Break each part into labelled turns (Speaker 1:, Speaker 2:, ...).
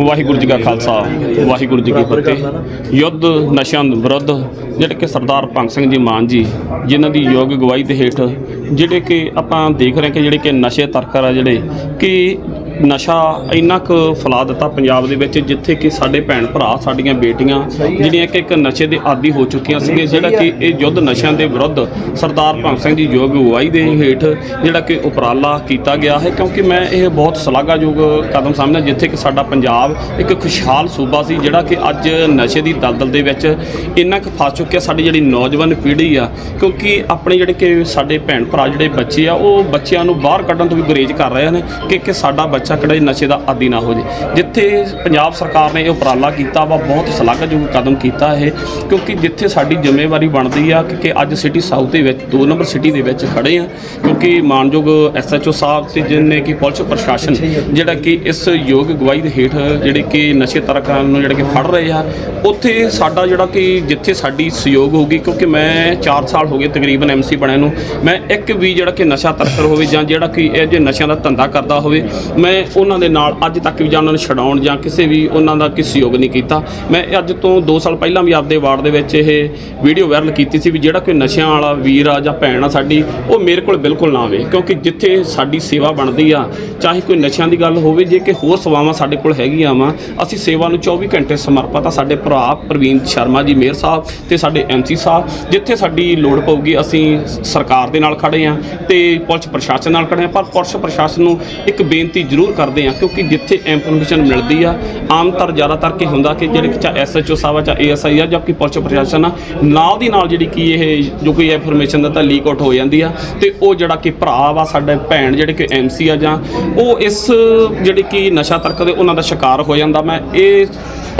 Speaker 1: ਵਾਹਿਗੁਰੂ ਜੀ ਕਾ ਖਾਲਸਾ ਵਾਹਿਗੁਰੂ ਜੀ ਕੀ ਫਤਿਹ। ਯੁੱਧ ਨਸ਼ਿਆਂ ਵਿਰੁੱਧ ਜਿਹੜੇ ਕਿ ਸਰਦਾਰ ਭਗਤ ਸਿੰਘ ਜੀ ਮਾਨ ਜੀ ਜਿਨ੍ਹਾਂ ਦੀ ਯੋਗ ਗਵਾਹੀ ਦੇ ਹੇਠ ਜਿਹੜੇ ਕਿ ਆਪਾਂ ਦੇਖ ਰਹੇ ਕਿ ਜਿਹੜੇ ਕਿ ਨਸ਼ੇ ਤਰਕਰ ਆ ਜਿਹੜੇ ਕਿ ਨਸ਼ਾ ਇੰਨਾ ਕੁ ਫੈਲਾ ਦਿੱਤਾ ਪੰਜਾਬ ਦੇ ਵਿੱਚ, ਜਿੱਥੇ ਕਿ ਸਾਡੇ ਭੈਣ ਭਰਾ, ਸਾਡੀਆਂ ਬੇਟੀਆਂ, ਜਿਹੜੀਆਂ ਕਿ ਇੱਕ ਨਸ਼ੇ ਦੇ ਆਦੀ ਹੋ ਚੁੱਕੀਆਂ ਸੀਗੀਆਂ, ਜਿਹੜਾ ਕਿ ਇਹ ਯੁੱਧ ਨਸ਼ਿਆਂ ਦੇ ਵਿਰੁੱਧ ਸਰਦਾਰ ਭਗਤ ਸਿੰਘ ਜੀ ਯੋਗ ਅਗਵਾਈ ਦੇ ਹੇਠ ਜਿਹੜਾ ਕਿ ਉਪਰਾਲਾ ਕੀਤਾ ਗਿਆ ਹੈ। ਕਿਉਂਕਿ ਮੈਂ ਇਹ ਬਹੁਤ ਸ਼ਲਾਘਾਯੋਗ ਕਦਮ ਸਮਝਦਾ ਜਿੱਥੇ ਕਿ ਸਾਡਾ ਪੰਜਾਬ ਇੱਕ ਖੁਸ਼ਹਾਲ ਸੂਬਾ ਸੀ, ਜਿਹੜਾ ਕਿ ਅੱਜ ਨਸ਼ੇ ਦੀ ਦਲਦਲ ਦੇ ਵਿੱਚ ਇੰਨਾ ਕੁ ਫਸ ਚੁੱਕਿਆ ਸਾਡੀ ਜਿਹੜੀ ਨੌਜਵਾਨ ਪੀੜ੍ਹੀ ਆ। ਕਿਉਂਕਿ ਆਪਣੇ ਜਿਹੜੇ ਕਿ ਸਾਡੇ ਭੈਣ ਭਰਾ, ਜਿਹੜੇ ਬੱਚੇ ਆ, ਉਹ ਬੱਚਿਆਂ ਨੂੰ ਬਾਹਰ ਕੱਢਣ ਤੋਂ ਵੀ ਗੁਰੇਜ਼ ਕਰ ਰਹੇ ਨੇ ਕਿ ਕਿ ਸਾਡਾ ਬੱਚਾ ਕਿਹੜਾ ਨਸ਼ੇ ਦਾ ਆਦੀ ਨਾ ਹੋ ਜੇ। ਜਿੱਥੇ ਪੰਜਾਬ ਸਰਕਾਰ ਨੇ ਇਹ ਉਪਰਾਲਾ ਕੀਤਾ ਵਾ, ਬਹੁਤ ਸ਼ਲਾਘਾਯੋਗ ਕਦਮ ਕੀਤਾ ਇਹ, ਕਿਉਂਕਿ ਜਿੱਥੇ ਸਾਡੀ ਜ਼ਿੰਮੇਵਾਰੀ ਬਣਦੀ ਆ, ਕਿ ਕਿ ਅੱਜ ਸਿਟੀ ਸਾਊਥ ਦੇ ਵਿੱਚ, ਦੋ ਨੰਬਰ ਸਿਟੀ ਦੇ ਵਿੱਚ ਖੜੇ ਆ, ਕਿਉਂਕਿ ਮਾਨਯੋਗ ਐਸਐਚਓ ਸਾਹਿਬ ਤੇ ਜਿਨਨੇ ਕਿ ਪੁਲਿਸ ਪ੍ਰਸ਼ਾਸਨ, ਜਿਹੜਾ ਕਿ ਇਸ ਯੋਗ ਗਵਾਹੀ ਦੇ ਹੇਠ ਜਿਹੜੇ ਕਿ ਨਸ਼ੇ ਤਰਕਾਂ ਨੂੰ ਜਿਹੜੇ ਕਿ ਫੜ ਰਹੇ ਆ, ਉੱਥੇ ਸਾਡਾ ਜਿਹੜਾ ਕਿ ਜਿੱਥੇ ਸਾਡੀ ਸਹਿਯੋਗ ਹੋਊਗੀ, ਕਿਉਂਕਿ ਮੈਂ 4 ਸਾਲ ਹੋ ਗਏ ਤਕਰੀਬਨ ਐਮਸੀ ਬਣਿਆ ਨੂੰ, ਮੈਂ ਇੱਕ ਵੀ ਜਿਹੜਾ ਕਿ ਨਸ਼ਾ ਤਰਕਰ ਹੋਵੇ ਜਾਂ ਜਿਹੜਾ ਕਿ ਇਹ ਜੇ ਨਸ਼ਿਆਂ ਦਾ ਧੰਦਾ ਕਰਦਾ ਹੋਵੇ, ਮੈਂ ਉਹਨਾਂ ਦੇ ਨਾਲ ਅੱਜ ਤੱਕ ਵੀ ਜਾਂ ਉਹਨਾਂ ਨੂੰ ਛਡਾਉਣ ਜਾਂ ਕਿਸੇ ਵੀ ਉਹਨਾਂ ਦਾ ਕਿਸੇ ਸਹਿਯੋਗ ਨਹੀਂ ਕੀਤਾ। ਮੈਂ ਅੱਜ ਤੋਂ 2 ਸਾਲ ਪਹਿਲਾਂ ਵੀ ਆਪਦੇ ਵਾਰਡ ਦੇ ਵਿੱਚ ਇਹ ਵੀਡੀਓ ਵਾਇਰਲ ਕੀਤੀ ਸੀ ਵੀ ਜਿਹੜਾ ਕੋਈ ਨਸ਼ਿਆਂ ਵਾਲਾ ਵੀਰ ਆ ਜਾਂ ਭੈਣ ਆ ਸਾਡੀ, ਉਹ ਮੇਰੇ ਕੋਲ ਬਿਲਕੁਲ ਨਾ ਆਵੇ, ਕਿਉਂਕਿ ਜਿੱਥੇ ਸਾਡੀ ਸੇਵਾ ਬਣਦੀ ਆ, ਚਾਹੇ ਕੋਈ ਨਸ਼ਿਆਂ ਦੀ ਗੱਲ ਹੋਵੇ, ਜੇ ਕਿ ਹੋਰ ਸੇਵਾਵਾਂ ਸਾਡੇ ਕੋਲ ਹੈਗੀਆਂ ਵਾ, ਅਸੀਂ ਸੇਵਾ ਨੂੰ 24 ਘੰਟੇ ਸਮਰਪਿਤ ਆ। ਸਾਡੇ ਭਰਾ ਪ੍ਰਵੀਨ ਸ਼ਰਮਾ ਜੀ ਮੇਅਰ ਸਾਹਿਬ ਤੇ ਸਾਡੇ ਐਮਸੀ ਸਾਹਿਬ, ਜਿੱਥੇ ਸਾਡੀ ਲੋੜ ਪਊਗੀ ਅਸੀਂ ਸਰਕਾਰ ਦੇ ਨਾਲ ਖੜੇ ਆ ਤੇ ਪੁਲਿਸ ਪ੍ਰਸ਼ਾਸਨ ਨਾਲ ਖੜੇ ਆ। ਪਰ ਪੁਲਿਸ ਪ੍ਰਸ਼ਾਸਨ ਨੂੰ ਇੱਕ ਬੇਨਤੀ ਜ਼ਰੂਰ ਕਰਦੇ ਆ ਕਿਉਂਕਿ ਜਿੱਥੇ ਇਨਫੋਰਮੇਸ਼ਨ ਮਿਲਦੀ ਆ, ਆਮ ਤਰ ਜ਼ਿਆਦਾਤਰ ਕੀ ਹੁੰਦਾ ਕਿ ਜਿਹੜੇ ਚਾ ਐਸਐਚਓ ਸਾਹਿਬ ਆ ਚਾ ਏਐਸਆਈ ਆ ਜਾਂ ਕਿ ਪੁਲਿਸ ਪ੍ਰਸ਼ਾਸਨ ਆ, ਨਾਲ ਦੀ ਨਾਲ ਜਿਹੜੀ ਕੀ ਇਹ ਜੋ ਕੋਈ ਇਨਫੋਰਮੇਸ਼ਨ ਦਾ ਤਾਂ ਲੀਕ ਆਊਟ ਹੋ ਜਾਂਦੀ ਆ, ਤੇ ਉਹ ਜਿਹੜਾ ਕਿ ਭਰਾ ਵਾ, ਸਾਡੇ ਭੈਣ ਜਿਹੜੇ ਕਿ ਐਮਸੀ ਆ ਜਾਂ, ਉਹ ਇਸ ਜਿਹੜੀ ਕਿ ਨਸ਼ਾ ਤਰਕ ਦੇ ਉਹਨਾਂ ਦਾ ਸ਼ਿਕਾਰ ਹੋ ਜਾਂਦਾ। ਮੈਂ ਇਹ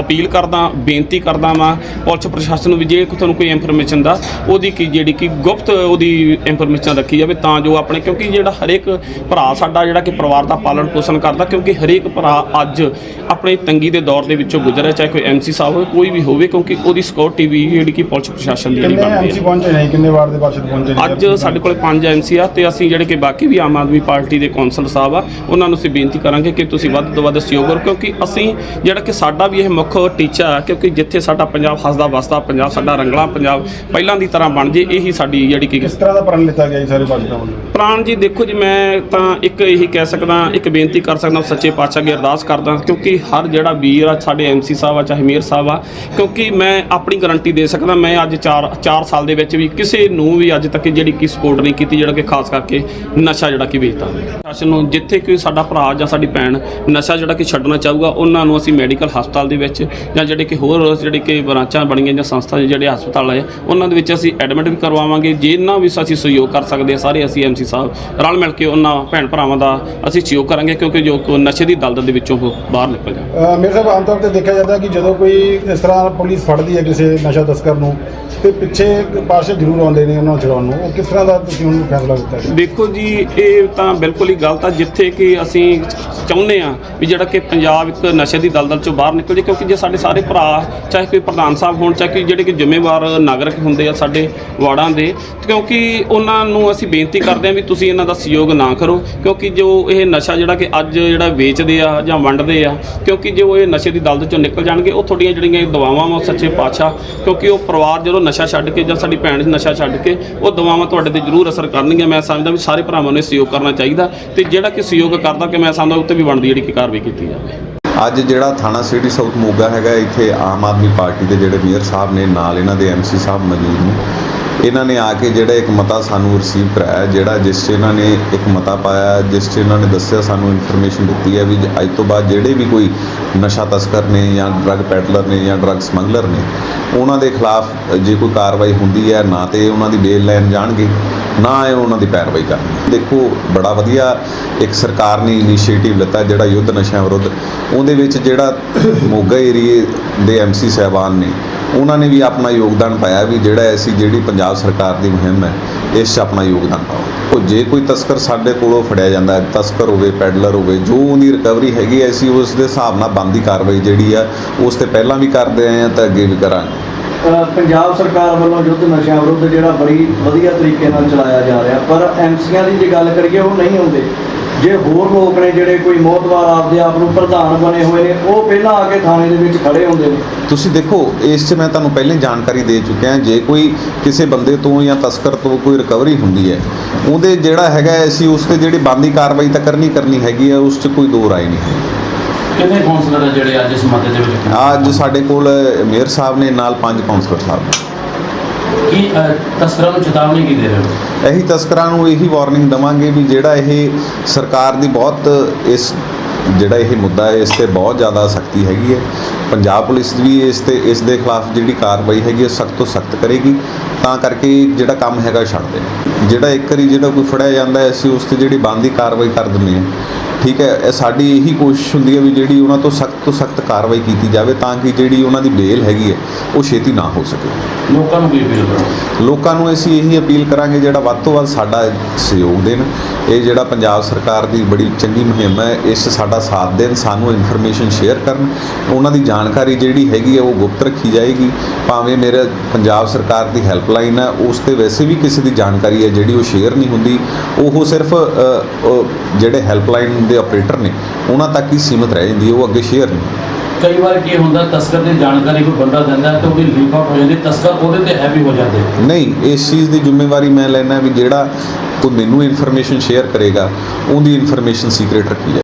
Speaker 1: ਅਪੀਲ ਕਰਦਾ ਬੇਨਤੀ ਕਰਦਾ ਵਾਂ ਪੁਲਿਸ ਪ੍ਰਸ਼ਾਸਨ ਨੂੰ ਵੀ ਜੇ ਕੋਈ ਤੁਹਾਨੂੰ ਕੋਈ ਇਨਫੋਰਮੇਸ਼ਨ ਦਾ ਉਹਦੀ ਕੀ ਜਿਹੜੀ ਕਿ ਗੁਪਤ ਉਹਦੀ ਇਨਫੋਰਮੇਸ਼ਨ ਰੱਖੀ ਜਾਵੇ ਤਾਂ ਜੋ ਆਪਣੇ ਕਿਉਂਕਿ ਜਿਹੜਾ ਹਰੇਕ ਭਰਾ ਸਾਡਾ ਜਿਹੜਾ ਕਿ ਪਰਿਵਾਰ ਦਾ ਪਾਲਣ ਪੋਸ਼ਣ ਕਰਦਾ ਕਿਉਂਕਿ ਹਰੇਕ ਭਰਾ ਅੱਜ ਆਪਣੇ ਤੰਗੀ ਦੇ ਦੌਰ ਦੇ ਵਿੱਚੋਂ ਗੁਜ਼ਰਿਆ ਚਾਹੇ ਕੋਈ ਐਮਸੀ ਸਾਹਿਬ ਹੋਵੇ ਕੋਈ ਵੀ ਹੋਵੇ ਕਿਉਂਕਿ ਉਹਦੀ ਸਿਕਿਉਰਿਟੀ ਵੀ ਜਿਹੜੀ ਕਿ ਪੁਲਿਸ ਪ੍ਰਸ਼ਾਸਨ ਦੀ ਜਿਹੜੀ ਬਣਦੀ
Speaker 2: ਐਮਸੀ
Speaker 1: ਹੈ
Speaker 2: ਪਹੁੰਚੇ ਨੇ ਕਿੰਨੇ ਵਾਰ ਦੇ ਪਾਰਸ਼ਦ ਪਹੁੰਚੇ ਨੇ?
Speaker 1: ਅੱਜ ਸਾਡੇ ਕੋਲ ਪੰਜ ਐਮਸੀ ਆ ਤੇ ਅਸੀਂ ਜਿਹੜੇ ਕਿ ਬਾਕੀ ਵੀ ਆਮ ਆਦਮੀ ਪਾਰਟੀ ਦੇ ਕੌਂਸਲ ਸਾਹਿਬ ਆ ਉਹਨਾਂ ਨੂੰ ਅਸੀਂ ਬੇਨਤੀ ਕਰਾਂਗੇ ਕਿ ਤੁਸੀਂ ਵੱਧ ਤੋਂ ਵੱਧ ਸਹਿਯੋਗ ਕਰੋ ਕਿਉਂਕਿ ਅਸੀਂ ਜਿਹੜਾ ਕਿ ਸਾਡਾ ਵੀ ਇਹ ਮੁੱਖ ਟੀਚਾ ਹੈ ਕਿਉਂਕਿ ਜਿੱਥੇ ਸਾਡਾ ਪੰਜਾਬ ਹੱਸਦਾ ਵਸਦਾ ਪੰਜਾਬ ਸਾਡਾ ਰੰਗਲਾ ਪੰਜਾਬ ਪਹਿਲਾਂ ਦੀ ਤਰ੍ਹਾਂ ਬਣ ਜੇ ਇਹੀ ਸਾਡੀ ਜਿਹੜੀ ਕਿ
Speaker 2: ਕਿਸ ਤਰ੍ਹਾਂ ਦਾ ਪ੍ਰਣ ਲਿੱਤਾ ਗਿਆ ਜੀ ਸਾਰੇ ਪਾਰਸ਼ਦਾਂ ਵੱਲੋਂ?
Speaker 1: ਪ੍ਰਾਣ ਜੀ ਦੇਖੋ ਜੀ ਮੈਂ ਤਾਂ ਇੱਕ ਇਹੀ ਕਹਿ ਸਕਦਾ ਇੱਕ ਬੇਨਤੀ ਕਰ ਸਕਦਾ ਸੱਚੇ ਪਾਤਸ਼ਾਹ ਅੱਗੇ ਅਰਦਾਸ ਕਰਦਾ ਕਿਉਂਕਿ ਹਰ ਜਿਹੜਾ ਵੀਰ ਆ ਸਾਡੇ ਐਮਸੀ ਸਾਹਿਬ ਆ ਚਾਹੇ ਮੇਅਰ ਸਾਹਿਬ ਆ ਕਿਉਂਕਿ ਮੈਂ ਆਪਣੀ ਗਾਰੰਟੀ ਦੇ ਸਕਦਾ ਮੈਂ ਅੱਜ 4 4 ਸਾਲ ਦੇ ਵਿੱਚ ਵੀ ਕਿਸੇ ਨੂੰ ਵੀ ਅੱਜ ਤੱਕ ਜਿਹੜੀ ਕੀ ਸਪੋਰਟ ਨਹੀਂ ਕੀਤੀ ਜਿਹੜਾ ਕਿ ਖਾਸ ਕਰਕੇ ਨਸ਼ਾ ਜਿਹੜਾ ਕਿ ਵੇਚਦਾ। ਪ੍ਰਸ਼ਾਸਨ ਨੂੰ ਜਿੱਥੇ ਕੋਈ ਸਾਡਾ ਭਰਾ ਜਾਂ ਸਾਡੀ ਭੈਣ ਨਸ਼ਾ ਜਿਹੜਾ ਕਿ ਛੱਡਣਾ ਚਾਹੂਗਾ ਉਹਨਾਂ ਨੂੰ ਅਸੀਂ ਮੈਡੀਕਲ ਹਸਪਤਾਲ ਦੇ ਵਿੱਚ ਜਾਂ ਜਿਹੜੇ ਕਿ ਹੋਰ ਜਿਹੜੇ ਕਿ ਬ੍ਰਾਂਚਾਂ ਬਣੀਆਂ ਜਾਂ ਸੰਸਥਾ ਜਿਹੜੇ ਹਸਪਤਾਲ ਆ ਉਹਨਾਂ ਦੇ ਵਿੱਚ ਅਸੀਂ ਐਡਮਿਟ ਵੀ ਕਰਵਾਵਾਂਗੇ। ਜਿੰਨਾ ਵੀ ਅਸੀਂ ਸਹਿਯੋਗ ਕਰ ਸਕਦੇ ਆ ਸਾਰੇ ਅਸੀਂ ਐਮਸੀ ਸਾਹਿਬ ਰਲ ਮਿਲ ਕੇ ਉਹਨਾਂ ਭੈਣ ਭਰਾਵਾਂ ਦਾ ਅਸੀਂ ਸਹਿਯੋਗ ਕਰਾਂਗੇ ਕਿਉਂਕਿ ਜੋ ਨਸ਼ੇ ਦੀ ਦਲਦਲ ਦੇ ਵਿੱਚੋਂ ਬਾਹਰ ਨਿਕਲ ਜਾਣ।
Speaker 2: ਮੇਰੇ ਸਾਹਿਬ ਆਮ ਤੌਰ ਤੇ ਦੇਖਿਆ ਜਾਂਦਾ ਕਿ ਜਦੋਂ ਕੋਈ ਇਸ ਤਰ੍ਹਾਂ ਪੁਲਿਸ ਫੜਦੀ ਹੈ ਕਿਸੇ ਨਸ਼ਾ ਤਸਕਰ ਨੂੰ ਤੇ ਪਿੱਛੇ ਪਾਰਸ਼ਦ ਜ਼ਰੂਰ ਆਉਂਦੇ ਨੇ ਉਹਨਾਂ ਛਡਾਉਣ ਨੂੰ। ਉਹ ਕਿਸ ਤਰ੍ਹਾਂ ਦਾ ਤੁਸੀਂ ਉਹਨੂੰ ਫੈਸਲਾ ਹੈ
Speaker 1: ਦੇਖੋ ਜੀ ਇਹ ਤਾਂ ਬਿਲਕੁਲ ਹੀ ਗਲਤ ਆ ਜਿੱਥੇ ਕਿ ਅਸੀਂ ਚਾਹੁੰਦੇ ਆ ਵੀ ਜਿਹੜਾ ਕਿ ਪੰਜਾਬ ਇੱਕ ਨਸ਼ੇ ਦੀ ਦਲਦਲ ਚੋਂ ਬਾਹਰ ਨਿਕਲ ਜੇ ਕਿਉਂਕਿ ਜੇ ਸਾਡੇ ਸਾਰੇ ਭਰਾ, ਚਾਹੇ ਕੋਈ ਪ੍ਰਧਾਨ ਸਾਹਿਬ ਹੋਣ, ਚਾਹੇ ਕੋਈ ਜਿਹੜੇ ਕਿ ਜ਼ਿੰਮੇਵਾਰ ਨਾਗਰਿਕ ਹੁੰਦੇ ਆ ਸਾਡੇ ਵਾੜਾਂ ਦੇ, ਕਿਉਂਕਿ ਉਹਨਾਂ ਨੂੰ ਅਸੀਂ ਬੇਨਤੀ ਕਰਦੇ ਹਾਂ ਵੀ ਤੁਸੀਂ ਇਹਨਾਂ ਦਾ ਸਹਿਯੋਗ ਨਾ ਕਰੋ, ਕਿਉਂਕਿ ਜੋ ਇਹ ਨਸ਼ਾ ਜਿਹੜਾ ਕਿ ਅੱਜ ਜਿਹੜਾ ਵੇਚਦੇ ਆ ਜਾਂ ਵੰਡਦੇ ਆ, ਕਿਉਂਕਿ ਜੇ ਉਹ ਇਹ ਨਸ਼ੇ ਦੀ ਦਲਦਲ ਚੋਂ ਨਿਕਲ ਜਾਣਗੇ, ਉਹ ਤੁਹਾਡੀਆਂ ਜਿਹੜੀਆਂ ਦਵਾਵਾਂ ਵਾ ਸੱਚੇ ਪਾਤਸ਼ਾਹ, ਕਿਉਂਕਿ ਉਹ ਪਰਿਵਾਰ ਜਦੋਂ ਨਸ਼ਾ ਛੱਡ ਕੇ ਜਾਂ ਸਾਡੀ ਭੈਣ ਨਸ਼ਾ ਛੱਡ ਕੇ, ਉਹ ਦਵਾਵਾਂ ਤੁਹਾਡੇ ਤੇ ਜ਼ਰੂਰ ਅਸਰ ਕਰਨਗੀਆਂ। ਮੈਂ ਸਮਝਦਾ ਵੀ ਸਾਰੇ ਭਰਾਵਾਂ ਨੂੰ ਇਹ ਸਹਿਯੋਗ ਕਰਨਾ ਚਾਹੀਦਾ ਤੇ ਜਿਹੜਾ ਕਿ ਸਹਿਯੋਗ ਕਰਦਾ ਕਿ ਮੈਂ ਸਮਝਦਾ ਉੱਤੇ ਵੀ ਬਣਦੀ ਜਿਹੜੀ ਕਿ ਕਾਰਵਾਈ ਕੀਤੀ ਜਾਵੇ।
Speaker 3: ਅੱਜ ਜਿਹੜਾ ਥਾਣਾ ਸਿਟੀ ਸਾਊਥ ਮੋਗਾ ਹੈਗਾ, ਇੱਥੇ ਆਮ ਆਦਮੀ ਪਾਰਟੀ ਦੇ ਜਿਹੜੇ ਮੇਅਰ ਸਾਹਿਬ ਨੇ, ਨਾਲ ਇਹਨਾਂ ਦੇ ਐਮਸੀ ਸਾਹਿਬ ਮੌਜੂਦ ਨੇ। ਇਹਨਾਂ ਨੇ ਆ ਕੇ ਜਿਹੜਾ ਇੱਕ ਮਤਾ ਸਾਨੂੰ ਰਿਸੀਵ ਕਰਾਇਆ, ਜਿਹੜਾ ਜਿਸ 'ਚ ਇਹਨਾਂ ਨੇ ਇੱਕ ਮਤਾ ਪਾਇਆ, ਜਿਸ 'ਚ ਇਹਨਾਂ ਨੇ ਦੱਸਿਆ, ਸਾਨੂੰ ਇਨਫੋਰਮੇਸ਼ਨ ਦਿੱਤੀ ਹੈ ਵੀ ਅੱਜ ਤੋਂ ਬਾਅਦ ਜਿਹੜੇ ਵੀ ਕੋਈ ਨਸ਼ਾ ਤਸਕਰ ਨੇ ਜਾਂ ਡਰੱਗ ਪੈਡਲਰ ਨੇ ਜਾਂ ਡਰੱਗ ਸਮਗਲਰ ਨੇ, ਉਹਨਾਂ ਦੇ ਖਿਲਾਫ ਜੇ ਕੋਈ ਕਾਰਵਾਈ ਹੁੰਦੀ ਹੈ, ਨਾ ਤੇ ਉਹਨਾਂ ਦੀ ਬੇਲ ਲੈਣ ਜਾਣਗੇ। ਨਾ ਇਹ ਉਹਨਾਂ ਦੀ ਪੈਰਵਾਈ ਕਰਨੀ। ਦੇਖੋ, ਬੜਾ ਵਧੀਆ ਇੱਕ ਸਰਕਾਰ ਨੇ ਇਨੀਸ਼ੀਏਟਿਵ ਲਿੱਤਾ ਜਿਹੜਾ ਯੁੱਧ ਨਸ਼ਿਆਂ ਵਿਰੁੱਧ। ਉਹਦੇ ਵਿੱਚ ਜਿਹੜਾ ਮੋਗਾ ਏਰੀਏ ਦੇ ਐਮਸੀ ਸਹਿਬਾਨ ਨੇ, ਉਹਨਾਂ ਨੇ ਵੀ ਆਪਣਾ ਯੋਗਦਾਨ ਪਾਇਆ ਵੀ ਜਿਹੜਾ ਐਸੀ ਜਿਹੜੀ ਪੰਜਾਬ ਸਰਕਾਰ ਦੀ ਮੁਹਿੰਮ ਹੈ, ਇਸ 'ਚ ਆਪਣਾ ਯੋਗਦਾਨ ਪਾਓ। ਉਹ ਜੇ ਕੋਈ ਤਸਕਰ ਸਾਡੇ ਕੋਲੋਂ ਫੜਿਆ ਜਾਂਦਾ ਹੈ, ਤਸਕਰ ਹੋਵੇ, ਪੈਡਲਰ ਹੋਵੇ, ਜੋ ਉਹਦੀ ਰਿਕਵਰੀ ਹੈਗੀ ਐ ਅਸੀਂ ਉਸ ਦੇ ਹਿਸਾਬ ਨਾਲ ਬੰਦੀ ਕਾਰਵਾਈ ਜਿਹੜੀ ਆ, ਉਸ ਤੇ ਪਹਿਲਾਂ ਵੀ ਕਰਦੇ ਆਏ ਆ ਤਾਂ ਅੱਗੇ ਵੀ ਕਰਾਂਗੇ।
Speaker 4: ਪੰਜਾਬ ਸਰਕਾਰ ਵੱਲੋਂ ਯੁੱਧ ਨਸ਼ਿਆਂ ਵਿਰੁੱਧ ਜਿਹੜਾ ਬੜੀ ਵਧੀਆ ਤਰੀਕੇ ਨਾਲ ਚਲਾਇਆ ਜਾ ਰਿਹਾ, ਪਰ ਐਮਸੀਆਂ ਦੀ ਜੇ ਗੱਲ ਕਰੀਏ, ਉਹ ਨਹੀਂ ਆਉਂਦੇ। ਜੇ ਹੋਰ ਲੋਕ ਨੇ ਜਿਹੜੇ ਕੋਈ ਮੋਤਬਾਰ ਆਪਦੇ ਆਪ ਨੂੰ ਪ੍ਰਧਾਨ ਬਣੇ ਹੋਏ ਨੇ, ਉਹ ਪਹਿਲਾਂ ਆ ਕੇ ਥਾਣੇ ਦੇ ਵਿੱਚ ਖੜੇ ਹੁੰਦੇ ਨੇ।
Speaker 3: ਤੁਸੀਂ ਦੇਖੋ, ਇਸ 'ਚ ਮੈਂ ਤੁਹਾਨੂੰ ਪਹਿਲਾਂ ਜਾਣਕਾਰੀ ਦੇ ਚੁੱਕਿਆ ਜੇ ਕੋਈ ਕਿਸੇ ਬੰਦੇ ਤੋਂ ਜਾਂ ਤਸਕਰ ਤੋਂ ਕੋਈ ਰਿਕਵਰੀ ਹੁੰਦੀ ਹੈ, ਉਹਦੇ ਜਿਹੜਾ ਹੈਗਾ ਅਸੀਂ ਉਸ ਤੇ ਜਿਹੜੀ ਬੰਦੀ ਕਾਰਵਾਈ ਤਾਂ ਕਰਨੀ ਕਰਨੀ ਹੈਗੀ ਹੈ, ਉਸ 'ਚ ਕੋਈ ਦੋ ਰਾਏ ਨਹੀਂ ਹੈ
Speaker 5: ਕਿੰਨੇ ਕਾਉਂਸਲਰ ਆ ਜਿਹੜੇ ਅੱਜ ਇਸ ਮਤੇ ਦੇ ਵਿੱਚ
Speaker 3: ਅੱਜ ਸਾਡੇ ਕੋਲ ਮੇਅਰ ਸਾਹਿਬ ਨੇ ਨਾਲ ਪੰਜ ਕਾਉਂਸਲਰ ਸਾਹਿਬ ਨੇ।
Speaker 5: ਕੀ ਅ, ਤਸਕਰਾਂ ਨੂੰ ਚੇਤਾਵਨੀ ਕੀ ਦੇ ਰਹੇ ਹੋ?
Speaker 3: ਇਹੀ ਤਸਕਰਾਂ ਨੂੰ ਇਹੀ ਵਾਰਨਿੰਗ ਦਵਾਂਗੇ ਵੀ ਜਿਹੜਾ ਇਹ ਸਰਕਾਰ ਦੀ ਬਹੁਤ ਇਸ ਜਿਹੜਾ ਇਹ ਮੁੱਦਾ ਹੈ ਇਸ ਤੇ ਬਹੁਤ ਜ਼ਿਆਦਾ ਸਖਤੀ ਹੈਗੀ ਹੈ। ਪੰਜਾਬ ਪੁਲਿਸ ਵੀ ਇਸ ਤੇ ਇਸ ਦੇ ਖਿਲਾਫ ਜਿਹੜੀ ਕਾਰਵਾਈ ਹੈਗੀ ਹੈ ਸਖਤ ਤੋਂ ਸਖਤ ਕਰੇਗੀ। ਤਾਂ ਕਰਕੇ ਜਿਹੜਾ ਕੰਮ ਹੈਗਾ ਛੱਡ ਦੇ ਜਿਹੜਾ ਇੱਕ ਵਾਰੀ ਜਿਹੜਾ ਕੋਈ ਫੜਿਆ ਜਾਂਦਾ ਹੈ ਅਸੀਂ ਉਸ ਤੇ ਜਿਹੜੀ ਬੰਦੀ ਕਾਰਵਾਈ ਕਰ ਦਿੰਦੇ ਹਾਂ। ਠੀਕ ਹੈ ਇਹ ਸਾਡੀ ਇਹੀ ਕੋਸ਼ਿਸ਼ ਹੁੰਦੀ ਹੈ ਵੀ ਜਿਹੜੀ ਉਹਨਾਂ ਤੋਂ ਸਖਤ ਤੋਂ ਸਖਤ ਕਾਰਵਾਈ ਕੀਤੀ ਜਾਵੇ ਤਾਂ ਕਿ ਜਿਹੜੀ ਉਹਨਾਂ ਦੀ ਬੇਲ ਹੈਗੀ ਹੈ ਉਹ ਛੇਤੀ ਨਾ ਹੋ ਸਕੇ।
Speaker 5: ਲੋਕਾਂ ਨੂੰ ਵੀ ਅਪੀਲ ਕਰੋ
Speaker 3: ਲੋਕਾਂ ਨੂੰ ਅਸੀਂ ਇਹੀ ਅਪੀਲ ਕਰਾਂਗੇ ਜਿਹੜਾ ਵੱਧ ਤੋਂ ਵੱਧ ਸਾਡਾ ਸਹਿਯੋਗ ਦੇਣ। ਇਹ ਜਿਹੜਾ ਪੰਜਾਬ ਸਰਕਾਰ ਦੀ ਬੜੀ ਚੰਗੀ ਮੁਹਿੰਮ ਹੈ ਇਸ ਸਾਡਾ ਸਾਥ ਦੇਣ ਸਾਨੂੰ ਇਨਫੋਰਮੇਸ਼ਨ ਸ਼ੇਅਰ ਕਰਨ। ਉਹਨਾਂ ਦੀ ਜਾਣਕਾਰੀ ਜਿਹੜੀ ਹੈਗੀ ਹੈ ਉਹ ਗੁਪਤ ਰੱਖੀ ਜਾਏਗੀ। ਭਾਵੇਂ ਮੇਰੇ ਪੰਜਾਬ ਸਰਕਾਰ ਦੀ ਹੈਲਪਲਾਈਨ ਹੈ ਉਸ ਤੇ ਵੈਸੇ ਵੀ ਕਿਸੇ ਦੀ ਜਾਣਕਾਰੀ ਹੈ ਜਿਹੜੀ ਉਹ ਸ਼ੇਅਰ ਨਹੀਂ ਹੁੰਦੀ। ਉਹ ਸਿਰਫ ਜਿਹੜੇ ਹੈਲਪਲਾਈਨ ਦੇ ਆਪਰੇਟਰ ਨੇ ਉਹਨਾਂ ਤੱਕ ਹੀ ਸੀਮਿਤ ਰਹਿ ਜਾਂਦੀ ਹੈ ਉਹ ਅੱਗੇ ਸ਼ੇਅਰ ਨਹੀਂ
Speaker 5: ਕਈ ਵਾਰ ਕੀ ਹੁੰਦਾ ਤਸਕਰ ਦੀ ਜਾਣਕਾਰੀ ਕੋਈ ਬੰਦਾ ਦਿੰਦਾ ਤੇ ਉਹਦੀ ਲੀਕ ਆਊਟ ਹੋ ਜਾਂਦੀ ਤਸਕਰ ਉਹਦੇ ਤੇ ਹੈਵੀ ਹੋ ਜਾਂਦੇ
Speaker 3: ਨਹੀਂ ਇਸ ਚੀਜ਼ ਦੀ ਜ਼ਿੰਮੇਵਾਰੀ ਮੈਂ ਲੈਣਾ ਵੀ ਜਿਹੜਾ ਕੋਈ ਮੈਨੂੰ ਇਨਫੋਰਮੇਸ਼ਨ ਸ਼ੇਅਰ ਕਰੇਗਾ ਉਹਦੀ ਇਨਫੋਰਮੇਸ਼ਨ ਸੀਕ੍ਰੀਟ ਰੱਖੀ ਜਾਏ।